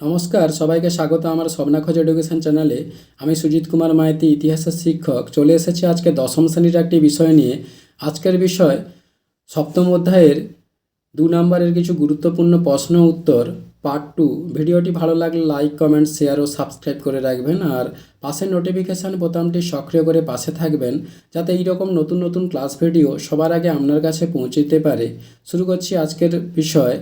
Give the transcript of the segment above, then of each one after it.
নমস্কার, সবাইকে স্বাগত আমার স্বপ্নাখোঁজ এডুকেশন চ্যানেলে। আমি সুজিত কুমার মাইতি, ইতিহাসের শিক্ষক। চলে এসেছি আজকে দশম শ্রেণির একটি বিষয় নিয়ে। আজকের বিষয় সপ্তম অধ্যায়ের দু নম্বরের কিছু গুরুত্বপূর্ণ প্রশ্ন উত্তর পার্ট টু ভিডিওটি ভালো লাগলে লাইক কমেন্ট শেয়ার ও সাবস্ক্রাইব করে রাখবেন। আর পাশের নোটিফিকেশান বোতামটি সক্রিয় করে পাশে থাকবেন, যাতে এইরকম নতুন নতুন ক্লাস ভিডিও সবার আগে আপনার কাছে পৌঁছতে পারে। শুরু করছি আজকের বিষয়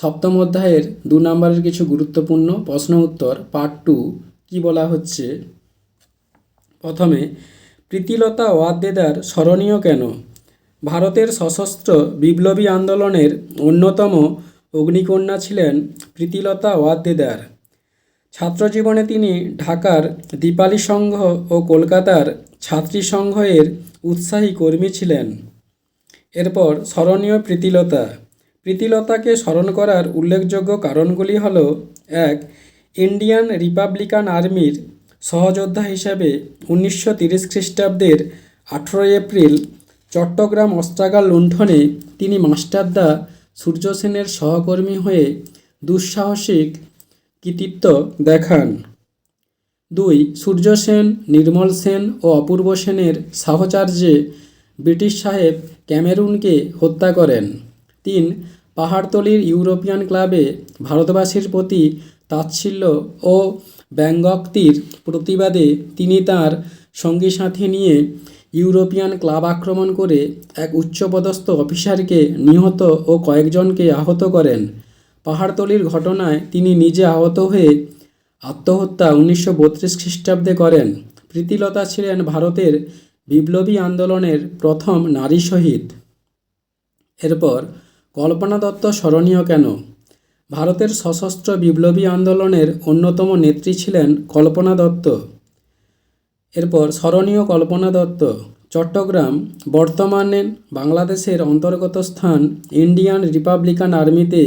সপ্তম অধ্যায়ের দু নম্বরের কিছু গুরুত্বপূর্ণ প্রশ্ন উত্তর পার্ট টু কী বলা হচ্ছে? প্রথমে, প্রীতিলতা ওয়াদ্দেদার স্মরণীয় কেন? ভারতের সশস্ত্র বিপ্লবী আন্দোলনের অন্যতম অগ্নিকন্যা ছিলেন প্রীতিলতা ওয়াদ্দেদার। ছাত্রজীবনে তিনি ঢাকার দীপালি সংঘ ও কলকাতার ছাত্রী সংঘ এর উৎসাহী কর্মী ছিলেন। এরপর স্মরণীয় প্রীতিলতা। প্রীতিলতাকে স্মরণ করার উল্লেখযোগ্য কারণগুলি হল, এক, ইন্ডিয়ান রিপাবলিকান আর্মির সহযোদ্ধা হিসেবে উনিশশো তিরিশ খ্রিস্টাব্দের আঠেরোই এপ্রিল চট্টগ্রাম অস্ত্রাগার লুণ্ঠনে তিনি মাস্টারদা সূর্য সেনের সহকর্মী হয়ে দুঃসাহসিক কৃতিত্ব দেখান। দুই সূর্য সেন নির্মল সেন ও অপূর্ব সেনের সাহচর্যে ব্রিটিশ সাহেব ক্যামেরুনকে হত্যা করেন। তিন, পাহাড়তলির ইউরোপিয়ান ক্লাবে ভারতবাসীর প্রতি তাচ্ছিল্য ও ব্যঙ্গোক্তির প্রতিবাদে তিনি তার সঙ্গী সাথী নিয়ে ইউরোপিয়ান ক্লাব আক্রমণ করে এক উচ্চপদস্থ অফিসারকে নিহত ও কয়েকজনকে আহত করেন। পাহাড়তলির ঘটনায় তিনি নিজে আহত হয়ে আত্মহত্যা উনিশশো বত্রিশ খ্রিস্টাব্দে করেন। প্রীতিলতা ছিলেন ভারতের বিপ্লবী আন্দোলনের প্রথম নারী শহীদ। এরপর কল্পনা দত্ত স্মরণীয় কেন? ভারতের সশস্ত্র বিপ্লবী আন্দোলনের অন্যতম নেত্রী ছিলেন কল্পনা দত্ত। এরপর স্মরণীয় কল্পনা দত্ত, চট্টগ্রাম, বর্তমানে বাংলাদেশের অন্তর্গত স্থান ইন্ডিয়ান রিপাবলিকান আর্মিতে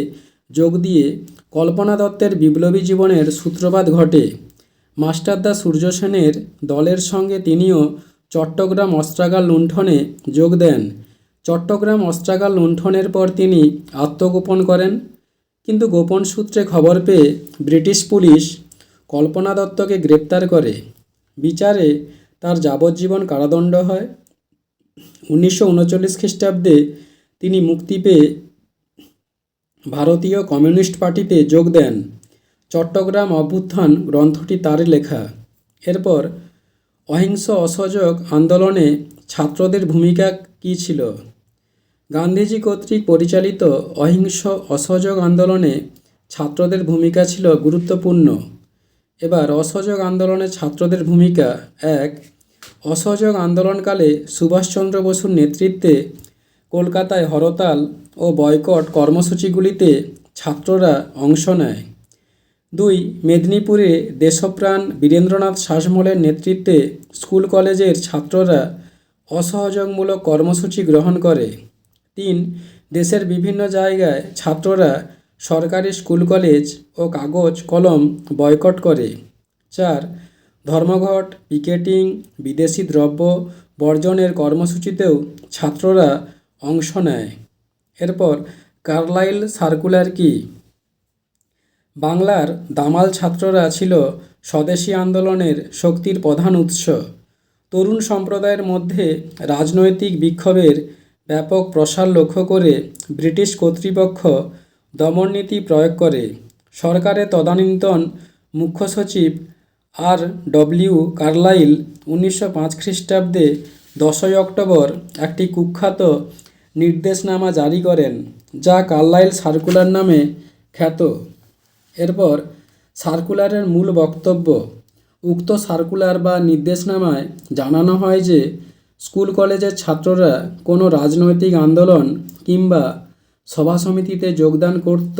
যোগ দিয়ে কল্পনা দত্তের বিপ্লবী জীবনের সূত্রপাত ঘটে। মাস্টারদা সূর্য সেনের দলের সঙ্গে তিনিও চট্টগ্রাম অস্ত্রাগার লুণ্ঠনে যোগ দেন। চট্টগ্রাম অস্ত্রাগার লুণ্ঠনের পর তিনি আত্মগোপন করেন। কিন্তু গোপন সূত্রে খবর পেয়ে ব্রিটিশ পুলিশ কল্পনা দত্তকে গ্রেপ্তার করে। বিচারে তার যাবজ্জীবন কারাদণ্ড হয়। উনিশশো উনচল্লিশ খ্রিস্টাব্দে তিনি মুক্তি পেয়ে ভারতীয় কমিউনিস্ট পার্টিতে যোগ দেন। চট্টগ্রাম অভ্যুত্থান গ্রন্থটি তার লেখা। এরপর অহিংস অসহযোগ আন্দোলনে ছাত্রদের ভূমিকা কী ছিল? গান্ধীজি কর্তৃক পরিচালিত অহিংস অসহযোগ আন্দোলনে ছাত্রদের ভূমিকা ছিল গুরুত্বপূর্ণ। এবার অসহযোগ আন্দোলনে ছাত্রদের ভূমিকা এক, অসহযোগ আন্দোলনকালে সুভাষচন্দ্র বসুর নেতৃত্বে কলকাতায় হরতাল ও বয়কট কর্মসূচিগুলিতে ছাত্ররা অংশ নেয়। দুই, মেদিনীপুরে দেশপ্রাণ বীরেন্দ্রনাথ শাসমলের নেতৃত্বে স্কুল কলেজের ছাত্ররা অসহযোগমূলক কর্মসূচি গ্রহণ করে। তিন, দেশের বিভিন্ন জায়গায় ছাত্ররা সরকারি স্কুল, কলেজ ও কাগজ, কলম বয়কট করে। চার, ধর্মঘট, পিকেটিং, বিদেশি দ্রব্য বর্জনের কর্মসূচিতেও ছাত্ররা অংশ নেয়। এরপর, কার্লাইল সার্কুলার কি? বাংলার দামাল ছাত্ররা ছিল স্বদেশি আন্দোলনের শক্তির প্রধান উৎস। তরুণ সম্প্রদায়ের মধ্যে রাজনৈতিক বিক্ষোভের ব্যাপক প্রসার লক্ষ্য করে ব্রিটিশ কর্তৃপক্ষ দমননীতি প্রয়োগ করে। সরকারের তদানীন্তন মুখ্য সচিব আর ডব্লিউ কার্লাইল উনিশশো পাঁচ খ্রিস্টাব্দে দশই অক্টোবর একটি কুখ্যাত নির্দেশনামা জারি করেন, যা কার্লাইল সার্কুলার নামে খ্যাত। এরপর সার্কুলারের মূল বক্তব্য, উক্ত সার্কুলার বা নির্দেশনামায় জানানো হয় যে স্কুল কলেজের ছাত্ররা কোনো রাজনৈতিক আন্দোলন কিংবা সভা সমিতিতে যোগদান করত,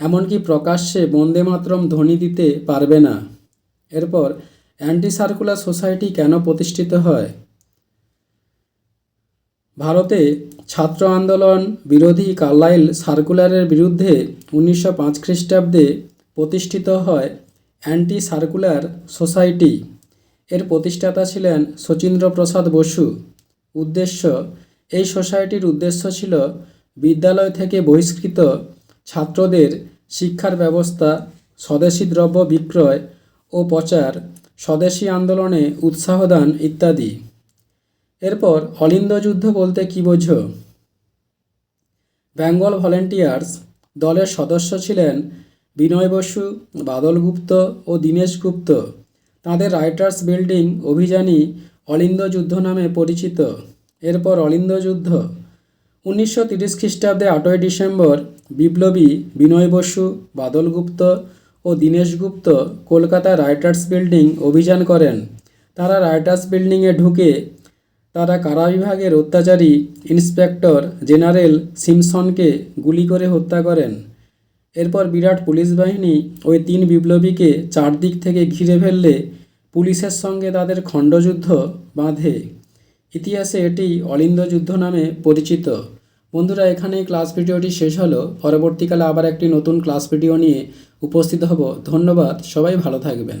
এমনকি প্রকাশ্যে বন্দে মাতরম ধ্বনি দিতে পারবে না। এরপর অ্যান্টি সার্কুলার সোসাইটি কেন প্রতিষ্ঠিত হয়? ভারতে ছাত্র আন্দোলন বিরোধী কার্লাইল সার্কুলারের বিরুদ্ধে উনিশশো পাঁচ খ্রিস্টাব্দে প্রতিষ্ঠিত হয় অ্যান্টি সার্কুলার সোসাইটি। এর প্রতিষ্ঠাতা ছিলেন শচীন্দ্রপ্রসাদ বসু। উদ্দেশ্য, এই সোসাইটির উদ্দেশ্য ছিল বিদ্যালয় থেকে বহিষ্কৃত ছাত্রদের শিক্ষার ব্যবস্থা, স্বদেশি দ্রব্য বিক্রয় ও প্রচার, স্বদেশি আন্দোলনে উৎসাহদান ইত্যাদি। এরপর অলিন্দ যুদ্ধ বলতে কী বোঝো? বেঙ্গল ভলেন্টিয়ার্স দলের সদস্য ছিলেন বিনয় বসু, বাদল গুপ্ত ও দীনেশ গুপ্ত। তাঁদের রাইটার্স বিল্ডিং অভিযানই অলিন্দ যুদ্ধ নামে পরিচিত। এরপর অলিন্দ যুদ্ধ। উনিশশো তিরিশ খ্রিস্টাব্দে আটই ডিসেম্বর বিপ্লবী বিনয় বসু, বাদল গুপ্ত ও দীনেশ গুপ্ত কলকাতা রাইটার্স বিল্ডিং অভিযান করেন। তারা রাইটার্স বিল্ডিংয়ে ঢুকে তারা কারা বিভাগের অত্যাচারী ইন্সপেক্টর জেনারেল সিমসনকে গুলি করে হত্যা করেন। এরপর বিরাট পুলিশ বাহিনী ওই তিন বিপ্লবীকে চারদিক থেকে ঘিরে ফেললে পুলিশের সঙ্গে তাদের খণ্ডযুদ্ধ বাঁধে। ইতিহাসে এটি অলিন্দ যুদ্ধ নামে পরিচিত। বন্ধুরা এখানে ক্লাস ভিডিওটি শেষ হলো। পরবর্তীকালে আবার একটি নতুন ক্লাস ভিডিও নিয়ে উপস্থিত হব। ধন্যবাদ। সবাই ভালো থাকবেন।